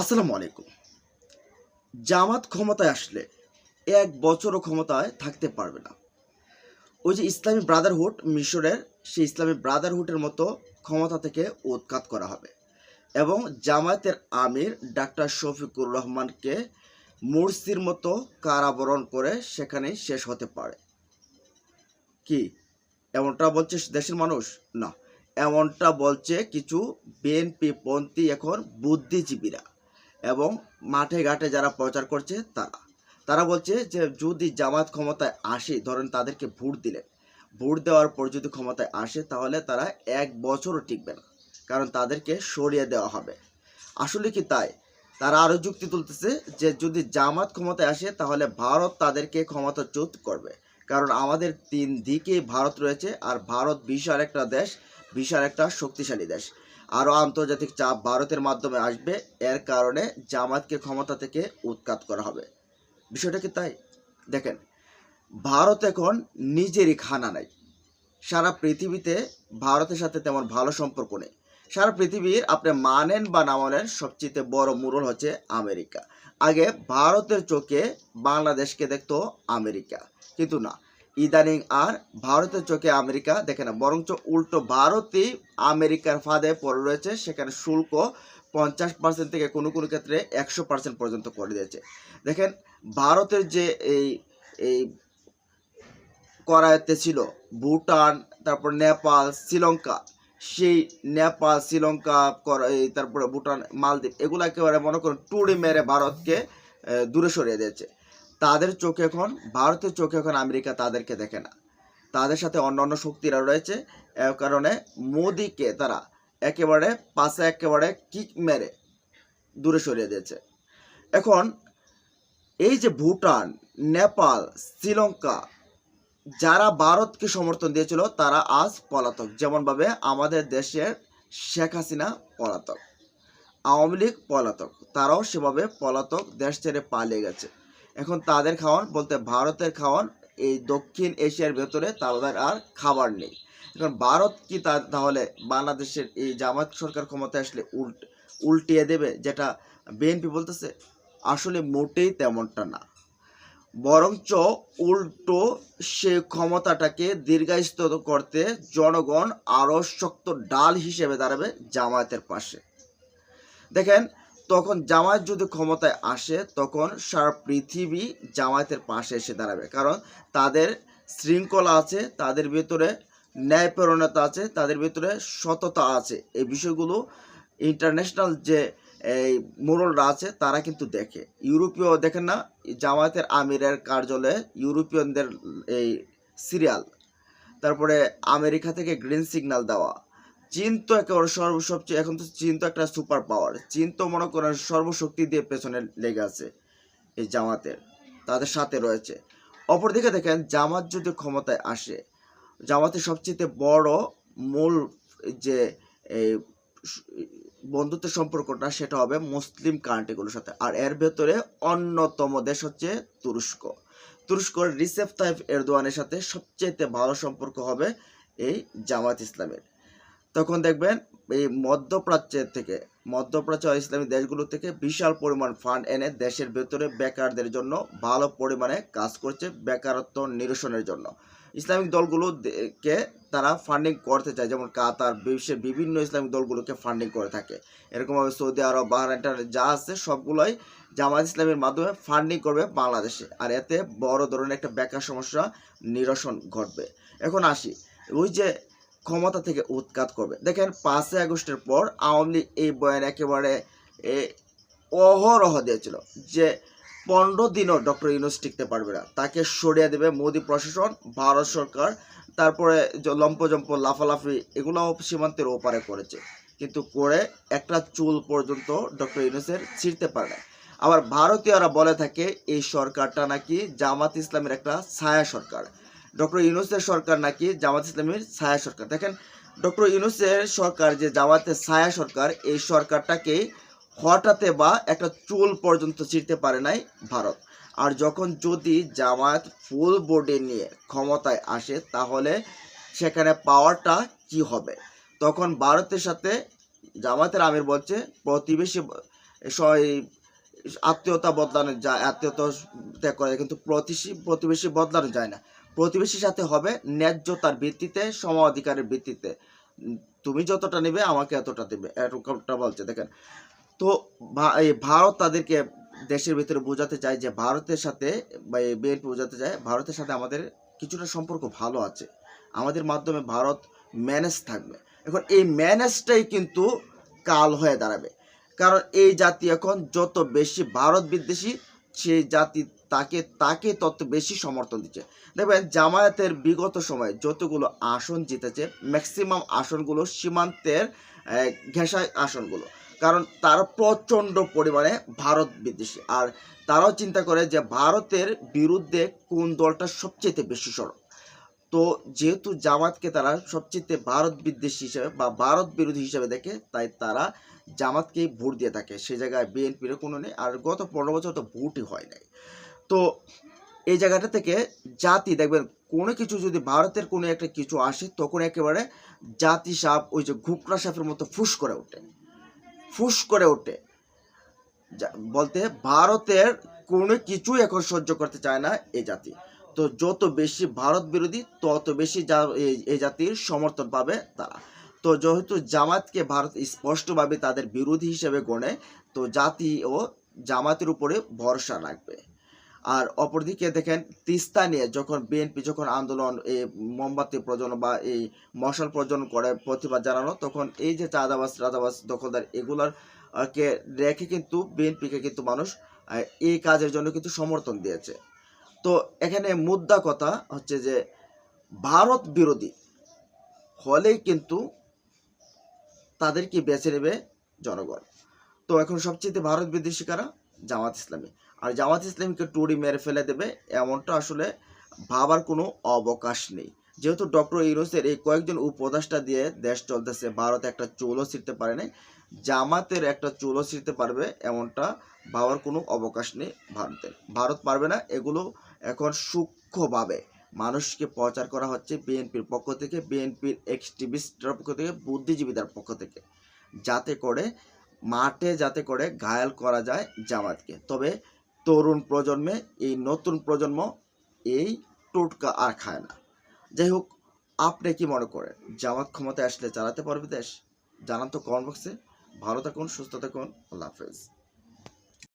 আসসালামু আলাইকুম। জামাত ক্ষমতায় আসলে এক বছরও ক্ষমতায় থাকতে পারবে না। ওই যে ইসলামী ব্রাদারহুড মিশরের, সেই ইসলামী ব্রাদারহুডের মতো ক্ষমতা থেকে উৎখাত করা হবে এবং জামায়াতের আমির ডাক্তার শফিকুর রহমানকে মুরসির মতো কারাবরণ করে সেখানেই শেষ হতে পারে। কি, এমনটা বলছে দেশের মানুষ? না, এমনটা বলছে কিছু বিএনপি পন্থী এখন বুদ্ধিজীবীরা। এবং মাঠে ঘাটে যারা প্রচার করছে তারা তারা বলছে যে যদি জামাত ক্ষমতায় আসে, ধরেন তাদেরকে ভোট দিলে ভোট দেওয়ার পর যদি ক্ষমতায় আসে, তাহলে তারা এক বছরও টিকবে না, কারণ তাদেরকে সরিয়ে দেওয়া হবে। আসলে কি তাই? তারা আরও যুক্তি তুলতেছে যে যদি জামাত ক্ষমতায় আসে, তাহলে ভারত তাদেরকে ক্ষমতাচ্যুত করবে, কারণ আমাদের তিন দিকেই ভারত রয়েছে, আর ভারত বিশাল একটা দেশ, বিশাল একটা শক্তিশালী দেশ। আরও আন্তর্জাতিক চাপ ভারতের মাধ্যমে আসবে। এর কারণে জামাতকে ক্ষমতা থেকে উৎখাত করা হবে। বিষয়টা কি তাই? দেখেন, ভারত এখন নিজেরই খানা নাই। সারা পৃথিবীতে ভারতের সাথে তেমন ভালো সম্পর্ক নেই। সারা পৃথিবীর আপনি মানেন বা না মানেন, সবচেয়ে বড় মুরল হচ্ছে আমেরিকা। আগে ভারতের চোখে বাংলাদেশকে দেখতো আমেরিকা। কিন্তু না ইদানিং আর ভারতের চোখে আমেরিকা দেখে না, বরঞ্চ উল্টো ভারতই আমেরিকার ফাঁদে পড়ে রয়েছে। সেখানে শুল্ক পঞ্চাশ পার্সেন্ট থেকে কোনো কোনো ক্ষেত্রে একশো পার্সেন্ট পর্যন্ত করে দিয়েছে। দেখেন, ভারতের যে এই এই করায়তে ছিল, ভুটান, তারপর নেপাল, শ্রীলঙ্কা, সেই নেপাল, শ্রীলঙ্কা তারপরে ভুটান, মালদ্বীপ, এগুলো একেবারে মনে করুন টুড়ি মেরে ভারতকে দূরে সরিয়ে দিয়েছে। তাদের চোখে এখন, ভারতের চোখে এখন আমেরিকা তাদেরকে দেখে না। তাদের সাথে অন্য অন্য শক্তিরা রয়েছে। এর কারণে মোদিকে তারা একেবারে পাশে, একেবারে কিক মেরে দূরে সরিয়ে দিয়েছে। এখন এই যে ভুটান, নেপাল, শ্রীলঙ্কা, যারা ভারতকে সমর্থন দিয়েছিল, তারা আজ পলাতক। যেমনভাবে আমাদের দেশের শেখ হাসিনা পলাতক, আওয়ামী লীগ পলাতক, তারাও সেভাবে পলাতক, দেশ ছেড়ে পালিয়ে গেছে। এখন তাদের খাওয়ান, বলতে ভারতের খাওয়ান এই দক্ষিণ এশিয়ার ভেতরে তাদের আর খাবার নেই। এখন ভারত কি তাহলে বাংলাদেশের এই জামাত সরকার ক্ষমতায় আসলে উল্ট উল্টিয়ে দেবে যেটা বিএনপি বলতেছে? আসলে মোটেই তেমনটা না। বরঞ্চ উল্টো সে ক্ষমতাটাকে দীর্ঘায়িত করতে জনগণ আরও শক্ত ডাল হিসেবে দাঁড়াবে জামায়াতের পাশে। দেখেন তখন জামায়াত যদি ক্ষমতায় আসে, তখন সারা পৃথিবী জামায়াতের পাশে এসে দাঁড়াবে। কারণ তাদের শৃঙ্খলা আছে, তাদের ভেতরে ন্যায়পরণতা আছে, তাদের ভেতরে সততা আছে। এই বিষয়গুলো ইন্টারন্যাশনাল যে, এই মোরলরা আছে, তারা কিন্তু দেখে। ইউরোপীয় দেখেন না, জামায়াতের আমিরের কার্যালয়ে ইউরোপিয়ানদের এই সিরিয়াল তারপরে আমেরিকা থেকে গ্রিন সিগন্যাল দেওয়া। চীন তো একেবারে সর্ব সবচেয়ে এখন তো চীন তো একটা সুপার পাওয়ার চীন তো মনে করেন সর্বশক্তি দিয়ে পেছনে লেগে আছে এই জামাতের, তাদের সাথে রয়েছে। অপরদিকে দেখেন, জামাত যদি ক্ষমতায় আসে, জামাতের সবচেয়ে বড় মূল যে এই বন্ধুত্বের সম্পর্কটা, সেটা হবে মুসলিম কান্ট্রিগুলোর সাথে। আর এর ভেতরে অন্যতম দেশ হচ্ছে তুরস্ক। তুরস্কর রিসেপ তাইফ এরদোয়ানের সাথে সবচেয়ে ভালো সম্পর্ক হবে এই জামাত ইসলামের। তখন দেখবেন এই মধ্যপ্রাচ্যের থেকে, মধ্যপ্রাচ্য ইসলামী দেশগুলো থেকে বিশাল পরিমাণ ফান্ড এনে দেশের ভেতরে বেকারদের জন্য ভালো পরিমাণে কাজ করছে বেকারত্ব নিরসনের জন্য। ইসলামিক দলগুলোকে তারা ফান্ডিং করতে চায়, যেমন কাতার, বিশ্বের বিভিন্ন ইসলামিক দলগুলোকে ফান্ডিং করে থাকে। এরকমভাবে সৌদি আরব, বাহরাইন যা আছে সবগুলোই জামাত ইসলামের মাধ্যমে ফান্ডিং করবে বাংলাদেশে। আর এতে বড় ধরনের একটা বেকার সমস্যা নিরসন ঘটবে। এখন আসি, ওই যে ক্ষমতা থেকে উৎখাত করবে। দেখেন, পাঁচই আগস্টের পর আওয়ামী লীগ এই বয়ান একেবারে অহরহ দিয়েছিল যে পনেরো দিনও ডক্টর ইউনুস টিকতে পারবে না। তাকে সরিয়ে দেবে মোদী প্রশাসন, ভারত সরকার, তারপরে লম্পজম্প, লাফালাফি এগুলো সীমান্তের ওপারে করেছে। কিন্তু করে একটা চুল পর্যন্ত ডক্টর ইউনুসের ছিঁড়তে পারে না আবার ভারতীয়রা বলে থাকে, এই সরকারটা নাকি জামাত ইসলামের একটা ছায়া সরকার। ডক্টর ইউনুসের সরকার নাকি জামাত ইসলামের ছায়া সরকার? দেখেন, ডক্টর ইউনুসের সরকার যে জামাতের ছায়া সরকার, এই সরকারটাকে হঠাতে বা একটা চুল পর্যন্ত ছিঁড়তে পারে নাই ভারত। আর যখন যদি জামায়াত ফুল বোর্ডে নিয়ে ক্ষমতায় আসে, তাহলে সেখানে পাওয়ারটা কি হবে? তখন ভারতের সাথে জামাতের আমির বলছে, প্রতিবেশী আত্মীয়তা বদলানো যায়, আত্মীয়তা ত্যাগ করা, কিন্তু প্রতিবেশী বদলানো যায় না। প্রতিবেশীর সাথে হবে ন্যায্যতার ভিত্তিতে সম অধিকারের ভিত্তিতে। তুমি যতটা নেবে, আমাকে এতটা দেবে, এরকমটা বলছে, দেখেন। তো ভারত তাদেরকে দেশের ভিতরে বোঝাতে চায় যে ভারতের সাথে, বা বিএনপি বোঝাতে চায়, ভারতের সাথে আমাদের কিছুটা সম্পর্ক ভালো আছে। আমাদের মাধ্যমে ভারত ম্যানেজ থাকবে। এখন এই ম্যানেজটাই কিন্তু কাল হয়ে দাঁড়াবে। কারণ এই জাতি এখন যত বেশি ভারত বিদ্বেষী, সেই জাতি তাকে তাকে তত বেশি সমর্থন দিচ্ছে। দেখবেন জামায়াতের বিগত সময়ে যতগুলো আসন জিতেছে ম্যাক্সিমাম আসনগুলো সীমান্তের ঘেঁষায় আসনগুলো। কারণ তারা প্রচণ্ড পরিমাণে ভারত বিদ্বেষী। আর তারাও চিন্তা করে যে ভারতের বিরুদ্ধে কোন দলটা সবচেয়ে বেশি সরব। তো যেহেতু জামাতকে তারা সবচেয়ে ভারত বিদ্বেষী হিসেবে বা ভারত বিরোধী হিসেবে দেখে, তাই তারা জামাতকেই ভোট দিয়ে থাকে। সে জায়গায় বিএনপির কোনো নেই। আর গত পনেরো বছর তো ভোটই হয় নাই। তো এই জায়গাটা থেকে জাতি, দেখবেন, কোনো কিছু যদি ভারতের কোনো একটা কিছু আসে, তখন একেবারে জাতি সাপ, ওই যে ঘুকরা সাপের মতো ফুস করে ওঠে। ফুস করে ওঠে। বলতে ভারতের কোনো কিছুই এখন সহ্য করতে চায় না এই জাতি। তো যত বেশি ভারত বিরোধী, তত বেশি এই জাতির সমর্থন পাবে তারা। তো যেহেতু জামাতকে ভারত স্পষ্টভাবে তাদের বিরোধী হিসেবে গণে, তো জাতি ও জামাতের উপরে ভরসা রাখবে। আর অপরদিকে দেখেন, তিস্তা নিয়ে যখন বিএনপি যখন আন্দোলন এই মোমবাতি প্রজন বা এই মশাল প্রজন করে প্রতিবাদ জানানো তখন এই যে চাঁদাবাস রাজাবাস দখলদার এগুলার কে রেখে কিন্তু বিএনপিকে কিন্তু মানুষ এই কাজের জন্য কিন্তু সমর্থন দিয়েছে। তো এখানে মুদ্রা কথা হচ্ছে যে, ভারত বিরোধী হলেই কিন্তু তাদেরকে বেছে নেবে জনগণ। তো এখন সবচেয়ে ভারত বিদ্বেষী কারা? জামাত ইসলামী। আর জামাত ইসলামীকে টুরি মেরে ফেলে দেবে, এমনটা আসলে ভাবার কোনো অবকাশ নেই। যেহেতু ডক্টর ইউনুসের এই কয়েকজন উপদেষ্টা দিয়ে দেশ চলতেছে, ভারত একটা চুলও ছিঁড়তে পারে নাই, জামাতের একটা চুলও ছিঁড়তে পারবে, এমনটা ভাবার কোনো অবকাশ নেই ভারতের। ভারত পারবে না, এগুলো এখন সূক্ষ্মভাবে মানুষকে প্রচার করা হচ্ছে বিএনপির পক্ষ থেকে, বিএনপির এক্সটিভিস্টের পক্ষ থেকে, বুদ্ধিজীবীদের পক্ষ থেকে, যাতে করে মাঠে যাতে করে ঘায়াল করা যায় জামাতকে। তবে তরুণ প্রজন্মে, এই নতুন প্রজন্ম এই টোটকা আর খায় না। যাই হোক, আপনি কি মনে করেন, জামাত ক্ষমতায় আসলে চালাতে পারবে দেশ? জানান তো কমেন্ট বক্সে ভালো থাকুন, সুস্থ থাকুন। আল্লাহ হাফেজ।